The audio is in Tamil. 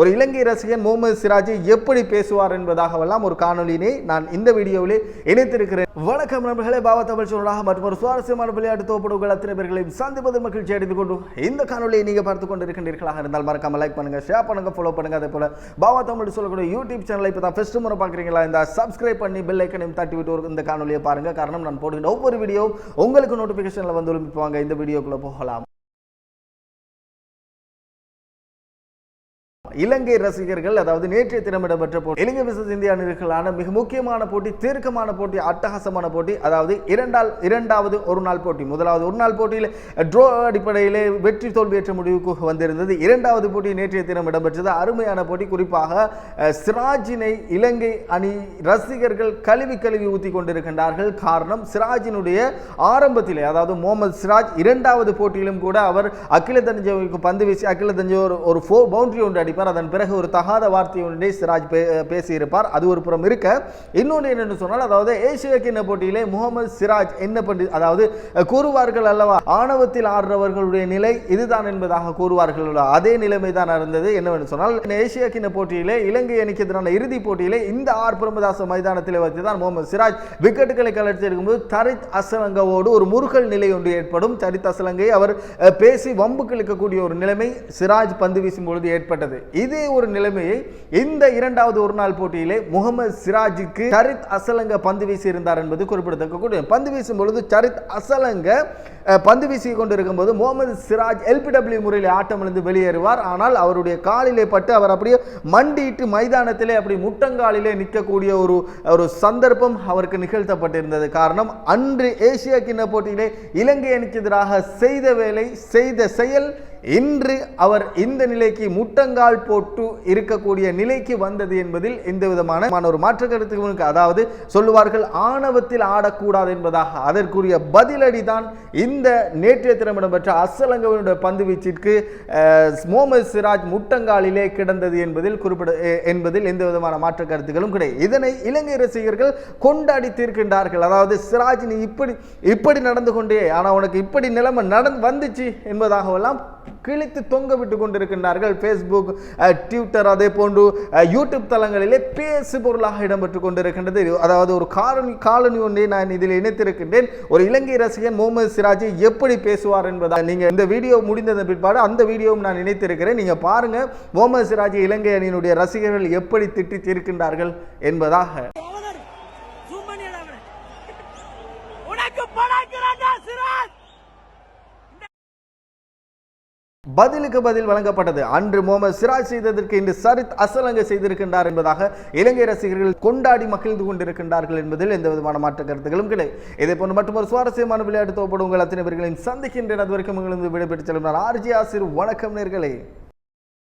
ஒரு இலங்கை ரசிகன் முகமது சிராஜை எப்படி பேசுவார் என்பதாகவெல்லாம் ஒரு காணொலியினை நான் இந்த வீடியோவிலே இணைத்திருக்கிறேன். வணக்கம் நண்பர்களே பாவ தமிழ் சொல்லாக மற்றும் ஒரு சுவாரஸ்யமான விளையாட்டு தோப்படுகள் அத்தனை பேர்களையும் சந்திப்பது மகிழ்ச்சி அடைந்து கொண்டு இந்த காணொலியை நீங்கள் பார்த்து கொண்டு இருக்கின்றீர்களாக இருந்தால் மறக்காம லைக் பண்ணுங்க ஷேர் பண்ணுங்க ஃபாலோ பண்ணுங்க. அதே போல பாவா தமிழ் சொல்லக்கூடிய யூடியூப் சேனலை இப்போ தான் ஃபஸ்ட்டு முறை பார்க்குறீங்களா இந்த சப்ஸ்கிரைப் பண்ணி பெல் ஐக்கனையும் தட்டி விட்டு இந்த காணொலியை பாருங்க. காரணம் நான் போடுகின்ற ஒவ்வொரு வீடியோ உங்களுக்கு நோட்டிஃபிகேஷனில் வந்து வாங்க இந்த வீடியோக்குள்ளே போகலாம். இலங்கை ரசிகர்கள் அதாவது நேற்றைய தினம் இடம்பெற்ற போட்டி இலங்கை விசஸ் இந்தியா அணிகளான மிக முக்கியமான போட்டி தீர்க்கமான போட்டி அட்டகாசமான போட்டி அதாவது இரண்டால் இரண்டாவது ஒரு நாள் போட்டி முதலாவது ஒரு நாள் போட்டியில் ட்ரோ அடிப்படையிலே வெற்றி தோல்வியற்ற முடிவுக்கு வந்திருந்தது. இரண்டாவது போட்டி நேற்றைய தினம் இடம்பெற்றது அருமையான போட்டி. குறிப்பாக சிராஜினை இலங்கை அணி ரசிகர்கள் கழுவி கழுவி ஊற்றி கொண்டிருக்கின்றார்கள். காரணம் சிராஜினுடைய ஆரம்பத்திலே அதாவது முகமது சிராஜ் இரண்டாவது போட்டியிலும் கூட அவர் அகில தஞ்சோவுக்கு பந்து வீசி அகில தஞ்சோர் ஒரு ஃபோர் பவுண்டரி ஒன்று அடிப்பார் அதன் பிறகு ஒரு தகாத வார்த்தை ஒன்றை சிராஜ் பே பேசியிருப்பார். அது ஒரு புறம் இருக்க. இன்னொன்று என்னென்னு சொன்னால் அதாவது ஏசிய கிண்ண போட்டியிலே முகமது சிராஜ் என்ன பண்ணி அதாவது கூறுவார்கள் அல்லவா? ஆணவத்தில் ஆடுறவர்களுடைய நிலை இதுதான் என்பதாக கூறுவார்கள் அதே நிலைமை தான் இருந்தது என்னவென்று சொன்னால் ஏசிய கிண்ண போட்டியிலே இலங்கை அணிக்கு எதிரான இறுதிப் போட்டியிலே இந்த ஆர் பிரம்மதாச மைதானத்தில் வைத்து தான் முகமது சிராஜ் விக்கெட்டுகளை கலர்த்தி இருக்கும்போது தரித் அசலங்கவோடு ஒரு முருகல் நிலை ஒன்று ஏற்படும். தரித் அசலங்கை அவர் பேசி வம்பு கிழக்கக்கூடிய ஒரு நிலைமை சிராஜ் பந்து வீசும் பொழுது ஏற்பட்டது. இதே ஒரு நிலைமையை இந்த இரண்டாவது ஒரு நாள் போட்டியிலே முகமது சிராஜுக்கு சரித் அசலங்க பந்து வீசி இருந்தார் என்பது குறிப்பிடத்தக்கக்கூடிய பந்து வீசும் பொழுது சரித் அசலங்க பந்து வீசி கொண்டிருக்கும் போது முகமது சிராஜ் எல்பிடபிள்யூ முறையில் ஆட்டமிழந்து வெளியேறுவார். ஆனால் அவருடைய காலிலே பட்டு அவர் அப்படியே மண்டிட்டு மைதானத்திலே அப்படி முட்டங்காலிலே நிற்கக்கூடிய ஒரு ஒரு சந்தர்ப்பம் அவருக்கு நிகழ்த்தப்பட்டிருந்தது. காரணம் அன்று ஏசியா கிண்ண போட்டியிலே இலங்கை அணிக்கு எதிராக செய்த வேலை செய்த செயல் இன்று அவர் இந்த நிலைக்கு முட்டங்கால் போட்டு இருக்கக்கூடிய நிலைக்கு வந்தது என்பதில் எந்த விதமான ஒரு மாற்று கருத்துக்கு அதாவது சொல்லுவார்கள் ஆணவத்தில் ஆடக்கூடாது என்பதாக. அதற்குரிய பதிலடி தான் இந்த நேற்றைய தினம் இடம்பெற்ற அசலங்கவனுடைய பந்து வீச்சிற்கு முகமது சிராஜ் முட்டங்காலிலே கிடந்தது என்பதில் குறிப்பிட என்பதில் எந்த விதமான மாற்று கருத்துக்களும் கிடையாது இதனை இலங்கை ரசிகர்கள் கொண்டாடி தீர்க்கின்றார்கள் அதாவது சிராஜ் நீ இப்படி இப்படி நடந்து கொண்டே ஆனால் உனக்கு இப்படி நிலைமை நடந்து வந்துச்சு என்பதாகவெல்லாம் கிழித்து தொங்க விட்டு கொண்டிருக்கின்றார்கள். ஃபேஸ்புக் ட்விட்டர் அதே போன்று யூடியூப் தளங்களிலே பேசு பொருளாக இடம்பெற்று கொண்டிருக்கின்றது அதாவது ஒரு காலனி காலனி ஒன்றை நான் இதில் இணைத்திருக்கின்றேன். ஒரு இலங்கை ரசிகன் முகமது சிராஜை எப்படி பேசுவார் என்பதை நீங்கள் இந்த வீடியோ முடிந்ததன் பிற்பாடு அந்த வீடியோவும் நான் இணைத்திருக்கிறேன். நீங்கள் பாருங்கள் முகமது சிராஜ் இலங்கை அணியினுடைய ரசிகர்கள் எப்படி திட்டி தீர்க்கின்றார்கள் என்பதாக. பதிலுக்கு பதில் வழங்கப்பட்டது. அன்று முகமது சிராஜ் செய்ததற்கு இன்று சரித் அசலங்க செய்திருக்கின்றார் என்பதாக இலங்கை ரசிகர்கள் கொண்டாடி மகிழ்ந்து கொண்டிருக்கின்றார்கள் என்பதில் எந்த விதமான மாற்ற கருத்துகளும் கிடையாது இதே போன்று மற்றும் ஒரு சுவாரஸ்யமான விளையாட்டு தோப்படும் உங்கள் அத்தனை பேர்களையும் சந்திக்கின்றேன் அது வரைக்கும் உங்களிருந்து விடைபெற்று செல்கிறார் ஆர்ஜி ஆசிர் வணக்கம் நேர்களே.